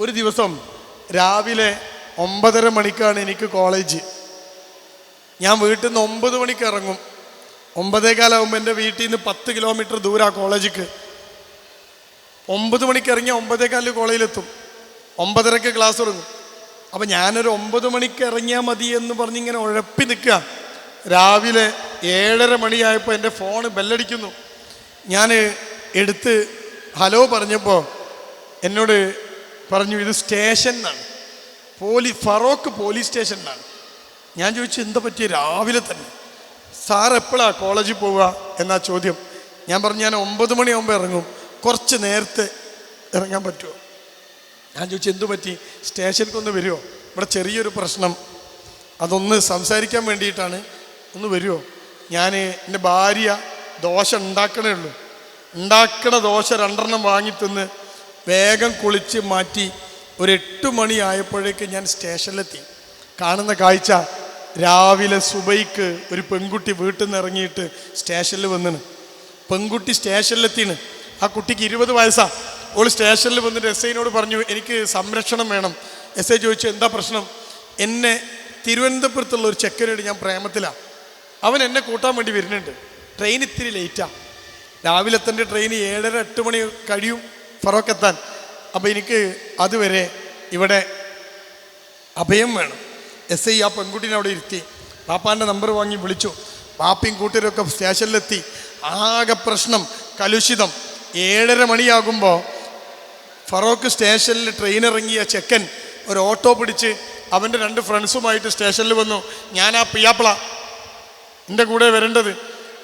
ഒരു ദിവസം രാവിലെ ഒമ്പതര മണിക്കാണ് എനിക്ക് കോളേജ്. ഞാൻ വീട്ടിൽ നിന്ന് ഒമ്പത് മണിക്ക് ഇറങ്ങും. ഒമ്പതേകാലാവുമ്പോൾ എന്റെ വീട്ടിൽ നിന്ന് പത്ത് കിലോമീറ്റർ ദൂരാ കോളേജിക്ക്. ഒമ്പത് മണിക്ക് ഇറങ്ങിയ ഒമ്പതേകാലിൽ കോളേജിലെത്തും. ഒമ്പതരക്ക് ക്ലാസ് തുടങ്ങും. അപ്പം ഞാനൊരു ഒമ്പത് മണിക്ക് ഇറങ്ങിയാൽ മതി എന്ന് പറഞ്ഞ് ഇങ്ങനെ ഉഴപ്പി നിൽക്കുക. രാവിലെ ഏഴര മണിയായപ്പോൾ എന്റെ ഫോൺ ബെല്ലടിക്കുന്നു. ഞാൻ എടുത്ത് ഹലോ പറഞ്ഞപ്പോൾ എന്നോട് പറഞ്ഞു ഇത് സ്റ്റേഷൻ എന്നാണ്. പോലീ ഫറോക്ക് പോലീസ് സ്റ്റേഷൻ എന്നാണ്. ഞാൻ ചോദിച്ചു എന്താ പറ്റിയ? രാവിലെ തന്നെ. സാർ എപ്പോഴാണ് കോളേജിൽ പോവുക? എന്നാ ചോദ്യം. ഞാൻ പറഞ്ഞു ഞാൻ ഒമ്പത് മണിയാകുമ്പോൾ ഇറങ്ങും. കുറച്ച് നേരത്തെ ഇറങ്ങാൻ പറ്റുമോ? ഞാൻ ചോദിച്ചു എന്തു പറ്റി? ഒന്ന് വരുമോ ഇവിടെ ചെറിയൊരു പ്രശ്നം. അതൊന്ന് സംസാരിക്കാൻ വേണ്ടിയിട്ടാണ്. ഒന്ന് വരുമോ ഞാൻ എന്റെ ഭാര്യ ദോശ ഉണ്ടാക്കണേ ഉള്ളൂ. ഉണ്ടാക്കണ ദോശ രണ്ടെണ്ണം വാങ്ങി തിന്ന് വേഗം കുളിച്ച് മാറ്റി ഒരു എട്ട് മണി ആയപ്പോഴേക്ക് ഞാൻ സ്റ്റേഷനിലെത്തി. കാണുന്ന കാഴ്ച രാവിലെ സുബൈക്ക് ഒരു പെൺകുട്ടി വീട്ടിൽ നിന്ന് ഇറങ്ങിയിട്ട് സ്റ്റേഷനിൽ വന്നിന്. പെൺകുട്ടി സ്റ്റേഷനിലെത്തിന്. ആ കുട്ടിക്ക് ഇരുപത് വയസ്സാ. ഓൾ സ്റ്റേഷനിൽ വന്നിട്ട് എസ് ഐനോട് പറഞ്ഞു എനിക്ക് സംരക്ഷണം വേണം. എസ് ഐ ചോദിച്ചു എന്താ പ്രശ്നം? എന്നെ തിരുവനന്തപുരത്തുള്ള ഒരു ചെക്കനോട് ഞാൻ പ്രേമത്തിലാണ് അവൻ എന്നെ കൂട്ടാൻ വേണ്ടി വരുന്നുണ്ട്. ട്രെയിൻ ഇത്തിരി ലേറ്റാണ് രാവിലെ തന്നെ ട്രെയിൻ ഏഴര എട്ട് മണി കഴിയും. ഫറോക്ക് എത്താൻ അപ്പോൾ എനിക്ക് അതുവരെ ഇവിടെ അഭയം വേണം. എസ് ഐ ആ പെൺകുട്ടീനെ അവിടെ ഇരുത്തി. പാപ്പാന്റെ നമ്പർ വാങ്ങി വിളിച്ചു. പാപ്പയും കൂട്ടരൊക്കെ സ്റ്റേഷനിലെത്തി. ആകെ പ്രശ്നം കലുഷിതം. ഏഴര മണിയാകുമ്പോൾ ഫറോക്ക് സ്റ്റേഷനിൽ ട്രെയിൻ ഇറങ്ങിയ ചെക്കൻ ഒരു ഓട്ടോ പിടിച്ച് അവന്റെ രണ്ട് ഫ്രണ്ട്സുമായിട്ട് സ്റ്റേഷനിൽ വന്നു. ഞാൻ ആ പിയാപ്പിള. എന്റെ കൂടെ വരേണ്ടത്.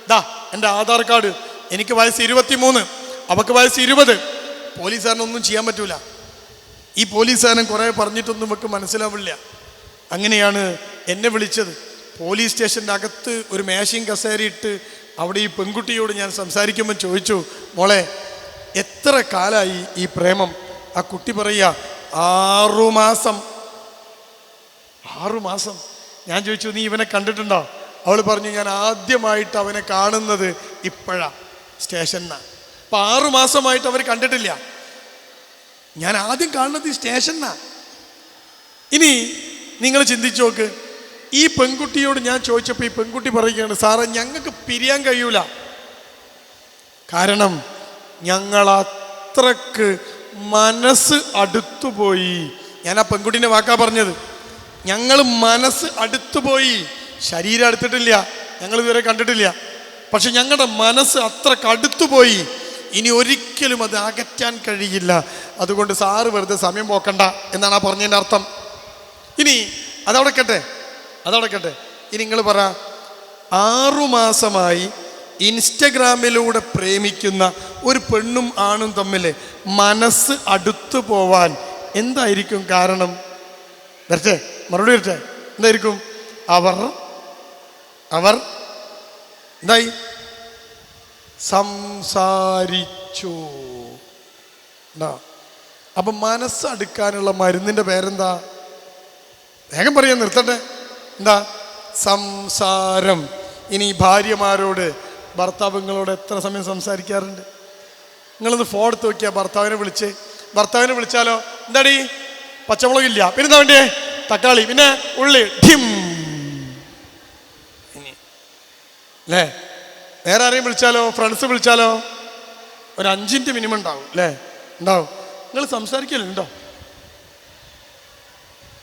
ദാ എന്റെ ആധാർ കാർഡ്. എനിക്ക് വയസ്സ് ഇരുപത്തി മൂന്ന് അവക്ക് വയസ്സ് ഇരുപത്. പോലീസുകാരനൊന്നും ചെയ്യാൻ പറ്റൂല. ഈ പോലീസുകാരൻ കുറേ പറഞ്ഞിട്ടൊന്നും നമുക്ക് മനസ്സിലാവില്ല. അങ്ങനെയാണ് എന്നെ വിളിച്ചത്. പോലീസ് സ്റ്റേഷന്റെ അകത്ത് ഒരു മേശയും കസേരയിട്ട് അവിടെ ഈ പെൺകുട്ടിയോട് ഞാൻ സംസാരിക്കുമ്പോൾ ചോദിച്ചു മോളെ എത്ര കാലമായി ഈ പ്രേമം? ആ കുട്ടി പറയുക ആറുമാസം ആറുമാസം ഞാൻ ചോദിച്ചു നീ ഇവനെ കണ്ടിട്ടുണ്ടോ? അവൾ പറഞ്ഞു ഞാൻ ആദ്യമായിട്ട് അവനെ കാണുന്നത് ഇപ്പോഴാ സ്റ്റേഷനിലാണ് അപ്പം ആറുമാസമായിട്ട് അവർ കണ്ടിട്ടില്ല. ഞാൻ ആദ്യം കാണുന്നത് ഈ സ്റ്റേഷനാ ഇനി നിങ്ങൾ ചിന്തിച്ചു നോക്ക്. ഈ പെൺകുട്ടിയോട് ഞാൻ ചോദിച്ചപ്പോൾ ഈ പെൺകുട്ടി പറയുകയാണ് സാറേ ഞങ്ങൾക്ക് പിരിയാൻ കഴിയൂല. കാരണം ഞങ്ങൾ അത്രയ്ക്ക് മനസ്സ് അടുത്തുപോയി. ഞാൻ ആ പെൺകുട്ടീന്റെ വാക്കാ പറഞ്ഞത്. ഞങ്ങൾ മനസ്സ് അടുത്തുപോയി. ശരീരം അടുത്തിട്ടില്ല. ഞങ്ങൾ ഇതുവരെ കണ്ടിട്ടില്ല. പക്ഷെ ഞങ്ങളുടെ മനസ്സ് അത്രയ്ക്ക് അടുത്തുപോയി. ഇനി ഒരിക്കലും അത് അകറ്റാൻ കഴിയില്ല. അതുകൊണ്ട് സാറ് വെറുതെ സമയം പോക്കണ്ട എന്നാണ് ആ പറഞ്ഞതിന്റെ അർത്ഥം. ഇനി അതവിടെക്കട്ടെ അതവിടെക്കട്ടെ ഇനി നിങ്ങൾ പറ ആറുമാസമായി ഇൻസ്റ്റഗ്രാമിലൂടെ പ്രേമിക്കുന്ന ഒരു പെണ്ണും ആണും തമ്മിൽ മനസ്സ് അടുത്തു പോവാൻ എന്തായിരിക്കും കാരണം? വരട്ടെ മറുപടി വരട്ടെ. എന്തായിരിക്കും? അവർ അവർ എന്തായി? സംസാരിച്ചു. അപ്പം മനസ്സടുക്കാനുള്ള മരുന്നിന്റെ പേരെന്താ? വേഗം പറയാൻ നിർത്തട്ടെ. എന്താ സംസാരം. ഇനി ഭാര്യമാരോട് ഭർത്താവുങ്ങളോട് എത്ര സമയം സംസാരിക്കാറുണ്ട്? നിങ്ങളൊന്ന് ഫോൺ എടുത്ത് നോക്കിയാൽ ഭർത്താവിനെ വിളിച്ച്. ഭർത്താവിനെ വിളിച്ചാലോ? എന്താടി? പച്ചമുളകില്ല. പിന്നെ എന്താ വേണ്ടിയേ തക്കാളി. പിന്നെ ഉള്ളി. ഠിം അല്ലേ വേറെ ആരെയും വിളിച്ചാലോ? ഫ്രണ്ട്സ് വിളിച്ചാലോ? ഒരു അഞ്ചിന്റെ മിനിമം ഉണ്ടാവും. അല്ലേ ഉണ്ടാവും. നിങ്ങൾ സംസാരിക്കലുണ്ടോ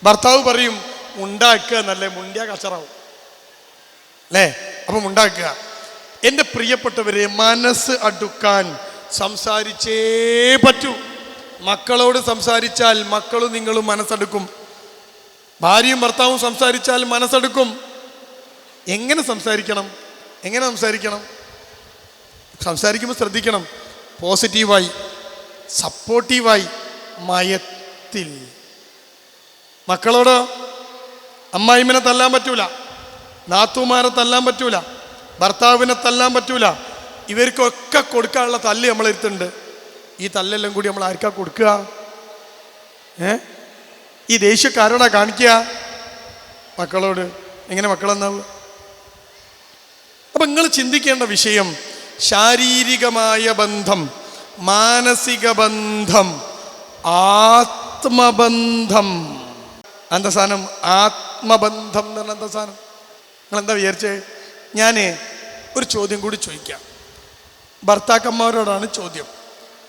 ഭർത്താവ് പറയും ഉണ്ടാക്കുക എന്നല്ലേ മുണ്ടിയ കച്ചറാവും. അല്ലേ അപ്പം ഉണ്ടാക്കുക എന്റെ പ്രിയപ്പെട്ടവരെ മനസ്സ് അടുക്കാൻ സംസാരിച്ചേ പറ്റൂ. മക്കളോട് സംസാരിച്ചാൽ മക്കളും നിങ്ങളും മനസ്സെടുക്കും. ഭാര്യയും ഭർത്താവും സംസാരിച്ചാൽ മനസ്സെടുക്കും. എങ്ങനെ സംസാരിക്കണം? എങ്ങനെ സംസാരിക്കണം? സംസാരിക്കുമ്പോൾ ശ്രദ്ധിക്കണം. പോസിറ്റീവായി സപ്പോർട്ടീവായി മയത്തിൽ. മക്കളോട് അമ്മായിമ്മനെ തല്ലാൻ പറ്റൂല നാത്തുമാരെ തല്ലാൻ പറ്റൂല ഭർത്താവിനെ തല്ലാൻ പറ്റൂല. ഇവർക്കൊക്കെ കൊടുക്കാനുള്ള തല്ല് നമ്മളെടുത്തുണ്ട് ഈ തല്ലെല്ലാം കൂടി നമ്മൾ ആർക്കാ കൊടുക്കുക? ഏ? ഈ ദേഷ്യക്കാരോടാ കാണിക്കുക? മക്കളോട്. എങ്ങനെ മക്കളെന്നാവുക അപ്പൊ നിങ്ങൾ ചിന്തിക്കേണ്ട വിഷയം ശാരീരികമായ ബന്ധം മാനസിക ബന്ധം ആത്മബന്ധം. എന്താ സാധനം? ആത്മബന്ധം എന്ന് എന്താ സാധനം? നിങ്ങൾ എന്താ വിചാരിച്ചേ? ഞാൻ ഒരു ചോദ്യം കൂടി ചോദിക്കാം. ഭർത്താക്കന്മാരോടാണ് ചോദ്യം.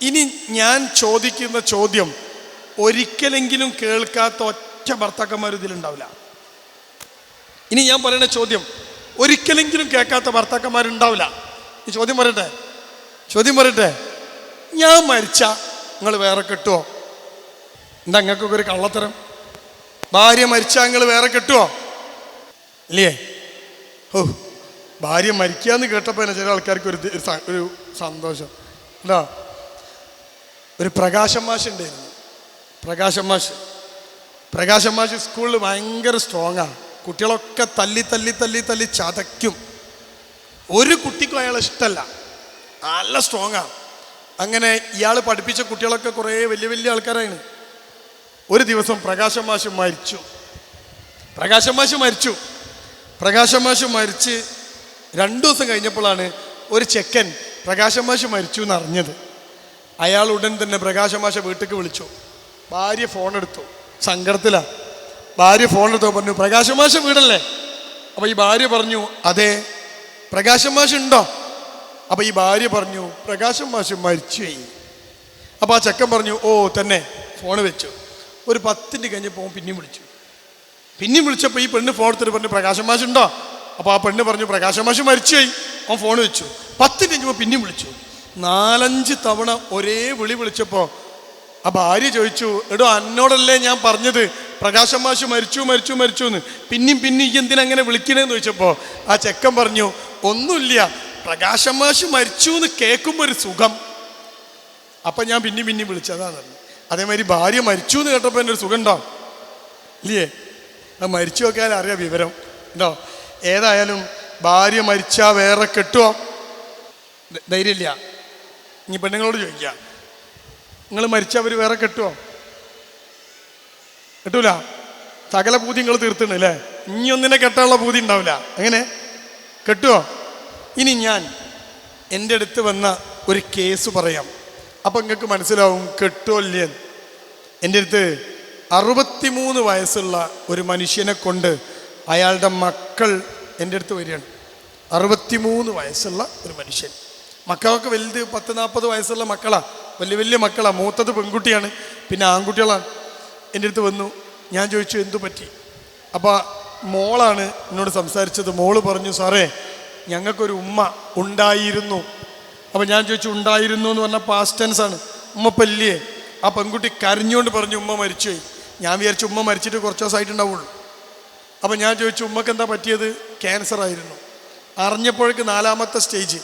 ഇനി ഞാൻ ചോദിക്കുന്ന ചോദ്യം ഒരിക്കലെങ്കിലും കേൾക്കാത്ത ഒറ്റ ഭർത്താക്കന്മാർ ഇതിലുണ്ടാവില്ല. ഇനി ഞാൻ പറയുന്ന ചോദ്യം ഒരിക്കലെങ്കിലും കേൾക്കാത്ത ഭർത്താക്കന്മാരുണ്ടാവില്ല. ഈ ചോദ്യം പറയട്ടെ? ചോദ്യം പറയട്ടെ? ഞാൻ മരിച്ച നിങ്ങൾ വേറെ കെട്ടുമോ എന്താ നിങ്ങൾക്കൊക്കെ ഒരു കള്ളത്തരം? ഭാര്യ മരിച്ചാൽ നിങ്ങൾ വേറെ കെട്ടുമോ ഇല്ലേ? ഓ ഭാര്യ മരിക്കുക എന്ന് കേട്ടപ്പോൾ തന്നെ ചില ആൾക്കാർക്ക് ഒരു ഒരു സന്തോഷം. എന്താ ഒരു പ്രകാശം മാഷ് ഉണ്ടായിരുന്നു. പ്രകാശം മാഷ്. പ്രകാശം മാഷ് സ്കൂളിൽ ഭയങ്കര സ്ട്രോങ്ങാണ് കുട്ടികളൊക്കെ തല്ലി തല്ലി തല്ലി തല്ലി ചതയ്ക്കും. ഒരു കുട്ടിക്കും അയാൾ ഇഷ്ടമല്ല നല്ല സ്ട്രോങ്ങാണ് അങ്ങനെ ഇയാൾ പഠിപ്പിച്ച കുട്ടികളൊക്കെ കുറേ വലിയ വലിയ ആൾക്കാരാണ്. ഒരു ദിവസം പ്രകാശം മാഷ് മരിച്ചു. പ്രകാശം മാഷ് മരിച്ചു. പ്രകാശം മാഷ് മരിച്ച് രണ്ടു ദിവസം കഴിഞ്ഞപ്പോഴാണ് ഒരു ചെക്കൻ പ്രകാശം മാഷ് മരിച്ചു എന്ന് അറിഞ്ഞത് അയാൾ ഉടൻ തന്നെ പ്രകാശം മാഷ വീട്ടിലേക്ക് വിളിച്ചു. ഭാര്യ ഫോണെടുത്തു സങ്കടത്തിലാണ് സങ്കടത്തിലാ. ഭാര്യ ഫോണെടുത്തോ പറഞ്ഞു പ്രകാശം മാഷ വീടല്ലേ? അപ്പൊ ഈ ഭാര്യ പറഞ്ഞു അതെ പ്രകാശം മാഷ ഉണ്ടോ? അപ്പൊ ഈ ഭാര്യ പറഞ്ഞു പ്രകാശം മാഷ് മരിച്ചു അപ്പോൾ അപ്പൊ ആ ചെക്കൻ പറഞ്ഞു ഓ തന്നെ ഫോൺ വെച്ചു. ഒരു പത്തിന്റെ പോകും പിന്നെയും വിളിച്ചു. പിന്നെയും വിളിച്ചപ്പോൾ ഈ പെണ്ണ് ഫോൺ എടുത്തിട്ട് പറഞ്ഞു പ്രകാശം മാഷ് ഉണ്ടോ? അപ്പോൾ ആ പെണ്ണ് പറഞ്ഞു പ്രകാശം മരിച്ചു മരിച്ചുപോയി അവൻ ഫോൺ വെച്ചു. പത്ത് കഴിഞ്ഞപ്പോൾ പിന്നെയും വിളിച്ചു. നാലഞ്ച് തവണ ഒരേ വിളി വിളിച്ചപ്പോൾ ആ ഭാര്യ ചോദിച്ചു എടോ അന്നോടല്ലേ ഞാൻ പറഞ്ഞത്? പ്രകാശം മാഷ് മരിച്ചു മരിച്ചു മരിച്ചു എന്ന് പിന്നെയും പിന്നെ ഈ എന്തിനാ അങ്ങനെ വിളിക്കണേന്ന് ചോദിച്ചപ്പോൾ ആ ചെക്കൻ പറഞ്ഞു ഒന്നുമില്ല പ്രകാശം മാഷ് മരിച്ചു എന്ന് കേൾക്കുമ്പോൾ ഒരു സുഖം. അപ്പം ഞാൻ പിന്നെയും പിന്നെയും വിളിച്ചതാണ് അതേമാതിരി ഭാര്യ മരിച്ചു എന്ന് കേട്ടപ്പോൾ എന്റെ ഒരു സുഖം ഉണ്ടാവും ഇല്ലേ? അത് മരിച്ചു നോക്കിയാൽ അറിയാം വിവരം. ഉണ്ടോ? ഏതായാലും ഭാര്യ മരിച്ചാൽ വേറെ കെട്ടുമോ ധൈര്യമില്ല. ഇനി പെണ്ണുങ്ങളോട് ചോദിക്കുക നിങ്ങൾ മരിച്ചവർ വേറെ കെട്ടുവോ? കെട്ടൂല. സകല പൂതി നിങ്ങൾ തീർത്തുണ്ട് അല്ലേ? ഇനി കെട്ടാനുള്ള പൂതി ഉണ്ടാവില്ല. എങ്ങനെ? കെട്ടുവോ? ഇനി ഞാൻ എന്റെ അടുത്ത് വന്ന ഒരു കേസ് പറയാം. അപ്പം നിങ്ങൾക്ക് മനസ്സിലാവും കെട്ടുമോ ഇല്ലേ? എന്റെ അടുത്ത് അറുപത്തിമൂന്ന് വയസ്സുള്ള ഒരു മനുഷ്യനെ കൊണ്ട് അയാളുടെ മക്കൾ എന്റെ അടുത്ത് വരികയാണ്. അറുപത്തിമൂന്ന് വയസ്സുള്ള ഒരു മനുഷ്യൻ. മക്കളൊക്കെ വലുത് പത്ത് നാൽപ്പത് വയസ്സുള്ള മക്കളാണ് വലിയ വലിയ മക്കളാണ് മൂത്തത് പെൺകുട്ടിയാണ്. പിന്നെ ആൺകുട്ടികളാണ്. എന്റെ അടുത്ത് വന്നു. ഞാൻ ചോദിച്ചു എന്തു പറ്റി? അപ്പോൾ മോളാണ് എന്നോട് സംസാരിച്ചത്. മോൾ പറഞ്ഞു സാറേ ഞങ്ങൾക്കൊരു ഉമ്മ ഉണ്ടായിരുന്നു. അപ്പോൾ ഞാൻ ചോദിച്ചു ഉണ്ടായിരുന്നു എന്ന് പറഞ്ഞാൽ പാസ്റ്റ് ടെൻസ് ആണ്. ഉമ്മ പല്ലിയെ. ആ പെൺകുട്ടി കരഞ്ഞുകൊണ്ട് പറഞ്ഞു ഉമ്മ മരിച്ചുപോയി. ഞാൻ വിചാരിച്ചു ഉമ്മ മരിച്ചിട്ട് കുറച്ച് ദിവസമായിട്ടുണ്ടാവുള്ളൂ അപ്പോൾ ഞാൻ ചോദിച്ചു ഉമ്മക്ക് എന്താ പറ്റിയത്? ക്യാൻസർ ആയിരുന്നു. അറിഞ്ഞപ്പോഴേക്ക് നാലാമത്തെ സ്റ്റേജ്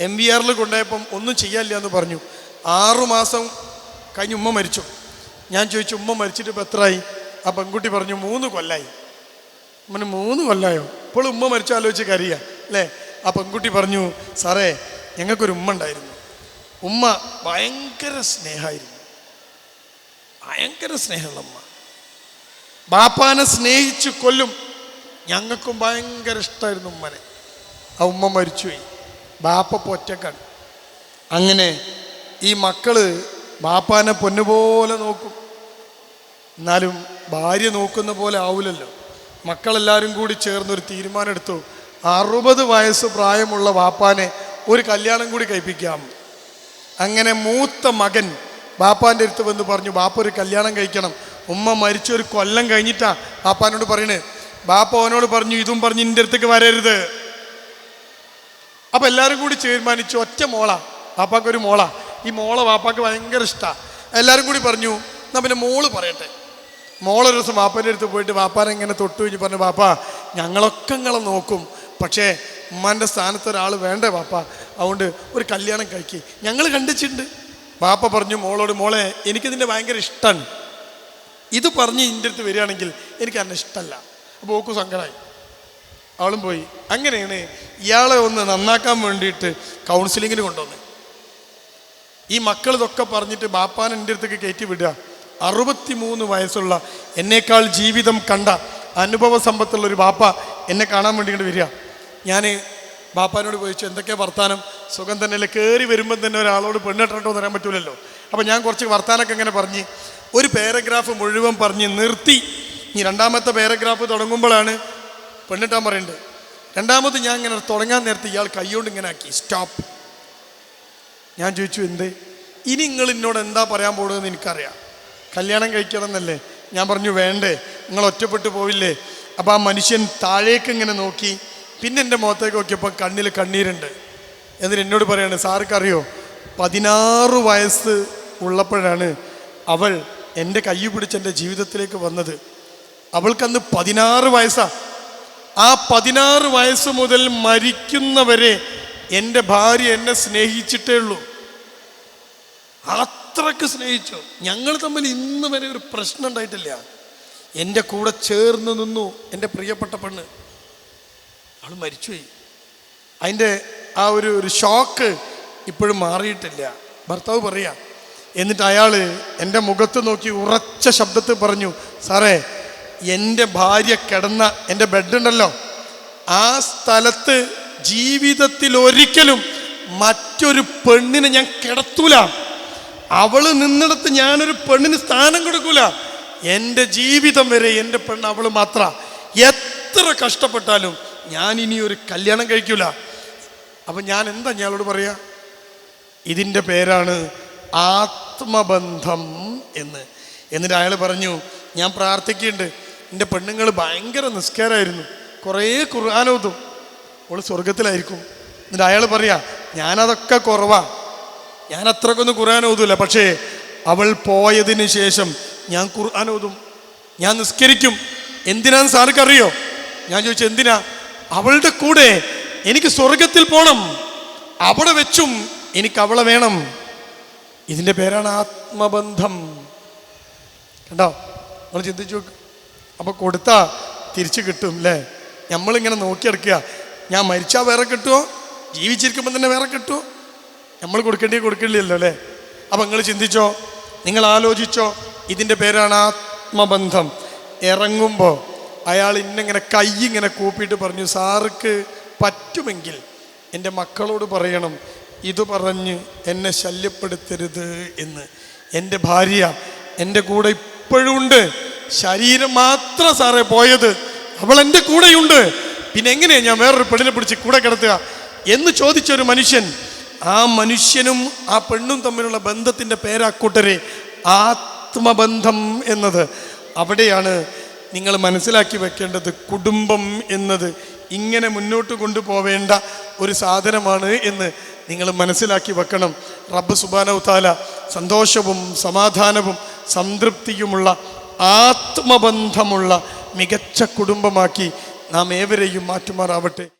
എം വി ആറിൽ കൊണ്ടുപോയപ്പം ഒന്നും ചെയ്യാനില്ല എന്ന് പറഞ്ഞു. ആറുമാസം കഴിഞ്ഞ് ഉമ്മ മരിച്ചു. ഞാൻ ചോദിച്ചു ഉമ്മ മരിച്ചിട്ട് ഇപ്പം എത്രയായി ആ പെൺകുട്ടി പറഞ്ഞു മൂന്ന് കൊല്ലായി. ഉമ്മന് മൂന്ന് കൊല്ലായോ? ഇപ്പോൾ ഉമ്മ മരിച്ചു ആലോചിച്ച് കരയുക അല്ലേ? ആ പെൺകുട്ടി പറഞ്ഞു സാറേ ഞങ്ങൾക്കൊരു ഉമ്മ ഉണ്ടായിരുന്നു. ഉമ്മ ഭയങ്കര സ്നേഹമായിരുന്നു ഭയങ്കര സ്നേഹമുള്ള ഉമ്മ. ബാപ്പാനെ സ്നേഹിച്ച് കൊല്ലും. ഞങ്ങൾക്കും ഭയങ്കര ഇഷ്ടമായിരുന്നു ഉമ്മനെ. ആ ഉമ്മ മരിച്ചുപോയി. ബാപ്പ പൊറ്റക്കാണ് അങ്ങനെ ഈ മക്കൾ ബാപ്പാനെ പൊന്നുപോലെ നോക്കും. എന്നാലും ഭാര്യ നോക്കുന്ന പോലെ ആവില്ലല്ലോ മക്കളെല്ലാവരും കൂടി ചേർന്നൊരു തീരുമാനമെടുത്തു. അറുപത് വയസ്സ് പ്രായമുള്ള വാപ്പാനെ ഒരു കല്യാണം കൂടി കഴിപ്പിക്കാം. അങ്ങനെ മൂത്ത മകൻ ബാപ്പാന്റെ അടുത്ത് വന്ന് പറഞ്ഞു ബാപ്പ ഒരു കല്യാണം കഴിക്കണം. ഉമ്മ മരിച്ച ഒരു കൊല്ലം കഴിഞ്ഞിട്ടാ ബാപ്പാനോട് പറയണേ. ബാപ്പ അവനോട് പറഞ്ഞു ഇതും പറഞ്ഞു എന്റെ അടുത്തേക്ക് വരരുത്. അപ്പം എല്ലാവരും കൂടി തീരുമാനിച്ചു ഒറ്റ മോള. ബാപ്പാക്കൊരു മോള. ഈ മോളെ വാപ്പാക്ക് ഭയങ്കര ഇഷ്ടമാണ് എല്ലാവരും കൂടി പറഞ്ഞു എന്നാ പിന്നെ മോൾ പറയട്ടെ. മോളൊരു ദിവസം വാപ്പാന്റെ അടുത്ത് പോയിട്ട് വാപ്പാനെ ഇങ്ങനെ തൊട്ടു കഴിഞ്ഞ് പറഞ്ഞു വാപ്പാ ഞങ്ങളൊക്കെ നിങ്ങളെ നോക്കും. പക്ഷേ ഉമ്മാന്റെ സ്ഥാനത്ത് ഒരാൾ വേണ്ടേ വാപ്പ? അതുകൊണ്ട് ഒരു കല്യാണം കഴിക്കി. ഞങ്ങൾ കണ്ടിച്ചിട്ടുണ്ട് വാപ്പ പറഞ്ഞു മോളോട് മോളെ എനിക്കിതിന്റെ ഭയങ്കര ഇഷ്ടമാണ് ഇത് പറഞ്ഞ് ഇതിന്റെ അടുത്ത് വരികയാണെങ്കിൽ എനിക്ക് അന്നെ ഇഷ്ടമല്ല അപ്പോൾ ഓക്കു സങ്കടമായി അവളും പോയി. അങ്ങനെയാണ് ഇയാളെ ഒന്ന് നന്നാക്കാൻ വേണ്ടിയിട്ട് കൗൺസിലിങ്ങിന് കൊണ്ടുവന്നത് ഈ മക്കൾ ഇതൊക്കെ പറഞ്ഞിട്ട് ബാപ്പാൻ എന്റെ അടുത്തേക്ക് കയറ്റി വിടുക. അറുപത്തിമൂന്ന് വയസ്സുള്ള എന്നേക്കാൾ ജീവിതം കണ്ട അനുഭവ സമ്പത്തുള്ള ഒരു ബാപ്പ എന്നെ കാണാൻ വേണ്ടി ഇങ്ങോട്ട് വരിക. ഞാൻ ബാപ്പാനോട് ചോദിച്ചു എന്തൊക്കെയാ വർത്താനം? സുഖം തന്നെയല്ലേ കയറി വരുമ്പം തന്നെ ഒരാളോട് പെണ്ണിട്ടോ തരാൻ പറ്റൂലല്ലോ. അപ്പം ഞാൻ കുറച്ച് വർത്താനൊക്കെ ഇങ്ങനെ പറഞ്ഞ് ഒരു പാരഗ്രാഫ് മുഴുവൻ പറഞ്ഞ് നിർത്തി. ഇനി രണ്ടാമത്തെ പാരഗ്രാഫ് തുടങ്ങുമ്പോഴാണ് പെണ്ണിട്ടാൻ പറയുന്നത് രണ്ടാമത് ഞാൻ ഇങ്ങനെ തുടങ്ങാൻ നേരത്തെ ഇയാൾ കൈകൊണ്ട് ഇങ്ങനെ ആക്കി സ്റ്റോപ്പ് ഞാൻ ചോദിച്ചു എന്ത്? ഇനി നിങ്ങൾ എന്നോട് എന്താ പറയാൻ പോകുന്നതെന്ന് എനിക്കറിയാം. കല്യാണം കഴിക്കണം എന്നല്ലേ ഞാൻ പറഞ്ഞു വേണ്ടേ നിങ്ങൾ ഒറ്റപ്പെട്ടു പോവില്ലേ? അപ്പം ആ മനുഷ്യൻ താഴേക്ക് ഇങ്ങനെ നോക്കി പിന്നെ എന്റെ മുഖത്തേക്ക് നോക്കിയപ്പോൾ കണ്ണിൽ കണ്ണീരുണ്ട്. എന്നിട്ട് എന്നോട് പറയാണ് സാർക്ക് അറിയോ പതിനാറ് വയസ്സ് ഉള്ളപ്പോഴാണ് അവൾ എന്റെ കൈ പിടിച്ച് എന്റെ ജീവിതത്തിലേക്ക് വന്നത്. അവൾക്കന്ന് പതിനാറ് വയസ്സാണ് ആ പതിനാറ് വയസ്സ് മുതൽ മരിക്കുന്നവരെ എന്റെ ഭാര്യ എന്നെ സ്നേഹിച്ചിട്ടേ ഉള്ളൂ. അത്രയ്ക്ക് സ്നേഹിച്ചു. ഞങ്ങൾ തമ്മിൽ ഇന്ന് വരെ ഒരു പ്രശ്നം ഉണ്ടായിട്ടില്ല. എന്റെ കൂടെ ചേർന്ന് നിന്നു എന്റെ പ്രിയപ്പെട്ട പെണ്ണ്. അവൾ മരിച്ചുപോയി. അതിന്റെ ആ ഒരു ഒരു ഷോക്ക് ഇപ്പോഴും മാറിയിട്ടില്ല. ഭർത്താവ് പറയാ എന്നിട്ട് അയാൾ എന്റെ മുഖത്ത് നോക്കി ഉറച്ച ശബ്ദത്തിൽ പറഞ്ഞു സാറേ എന്റെ ഭാര്യ കിടന്ന എന്റെ ബെഡുണ്ടല്ലോ ആ സ്ഥലത്ത് ജീവിതത്തിൽ ഒരിക്കലും മറ്റൊരു പെണ്ണിനെ ഞാൻ കിടത്തൂല. അവൾ നിന്നിടത്ത് ഞാനൊരു പെണ്ണിന് സ്ഥാനം കൊടുക്കൂല. എന്റെ ജീവിതം വരെ എന്റെ പെണ്ണ് അവൾ മാത്ര. എത്ര കഷ്ടപ്പെട്ടാലും ഞാൻ ഇനി ഒരു കല്യാണം കഴിക്കൂല. അപ്പം ഞാൻ എന്താ ഞാനോട് പറയാ? ഇതിന്റെ പേരാണ് ആത്മബന്ധം എന്ന്. എന്നിട്ട് അയാൾ പറഞ്ഞു ഞാൻ പ്രാർത്ഥിക്കുന്നുണ്ട്. എന്റെ പെണ്ണുങ്ങൾ ഭയങ്കര നിസ്കാരമായിരുന്നു. കുറേ ഖുർആാനോതും അവൾ സ്വർഗത്തിലായിരിക്കും എന്നിട്ട് അയാൾ പറയാ ഞാനതൊക്കെ കുറവാ. ഞാൻ അത്രക്കൊന്നും ഖുർആൻ ഓതൂല. പക്ഷേ അവൾ പോയതിന് ശേഷം ഞാൻ ഖുർആൻ ഓതും. ഞാൻ നിസ്കരിക്കും. എന്തിനാന്ന് സാർക്ക് അറിയോ ഞാൻ ചോദിച്ചു എന്തിനാ? അവളുടെ കൂടെ എനിക്ക് സ്വർഗത്തിൽ പോണം. അവിടെ വെച്ചും എനിക്ക് അവളെ വേണം. ഇതിന്റെ പേരാണ് ആത്മബന്ധം. കണ്ടോ? നമ്മൾ ചിന്തിച്ചു നോക്ക്. അപ്പൊ കൊടുത്താ തിരിച്ചു കിട്ടും അല്ലേ നമ്മളിങ്ങനെ നോക്കിയെടുക്കുക. ഞാൻ മരിച്ചാൽ വേറെ കിട്ടുമോ ജീവിച്ചിരിക്കുമ്പോൾ തന്നെ വേറെ കിട്ടുമോ നമ്മൾ കൊടുക്കേണ്ടി കൊടുക്കില്ലല്ലോ അല്ലേ? അപ്പം നിങ്ങൾ ചിന്തിച്ചോ? നിങ്ങൾ ആലോചിച്ചോ? ഇതിന്റെ പേരാണ് ആത്മബന്ധം. ഇറങ്ങുമ്പോൾ അയാൾ ഇന്നിങ്ങനെ കൈ ഇങ്ങനെ കൂപ്പിയിട്ട് പറഞ്ഞു സാർക്ക് പറ്റുമെങ്കിൽ എന്റെ മക്കളോട് പറയണം. ഇത് പറഞ്ഞ് എന്നെ ശല്യപ്പെടുത്തരുത് എന്ന്. എന്റെ ഭാര്യ എന്റെ കൂടെ ഇപ്പോഴും ഉണ്ട്. ശരീരം മാത്രം സാറേ പോയത്. അവൾ എന്റെ കൂടെയുണ്ട്. പിന്നെ എങ്ങനെയാണ് ഞാൻ വേറൊരു പെണ്ണിനെ പിടിച്ച് കൂടെ കിടത്തുക? എന്ന് ചോദിച്ച ഒരു മനുഷ്യൻ ആ മനുഷ്യനും ആ പെണ്ണും തമ്മിലുള്ള ബന്ധത്തിന്റെ പേരാക്കൂട്ടരെ ആത്മബന്ധം എന്നത്. അവിടെയാണ് നിങ്ങൾ മനസ്സിലാക്കി വെക്കേണ്ടത് കുടുംബം എന്നത്. ഇങ്ങനെ മുന്നോട്ട് കൊണ്ടുപോവേണ്ട ഒരു സാധനമാണ് എന്ന് നിങ്ങൾ മനസ്സിലാക്കി വെക്കണം. റബ്ബ് സുബാനവ് താല സന്തോഷവും സമാധാനവും സംതൃപ്തിയുമുള്ള ആത്മബന്ധമുള്ള മികച്ച കുടുംബമാക്കി നാം ഏവരെയും മാറ്റുമാറാവട്ടെ.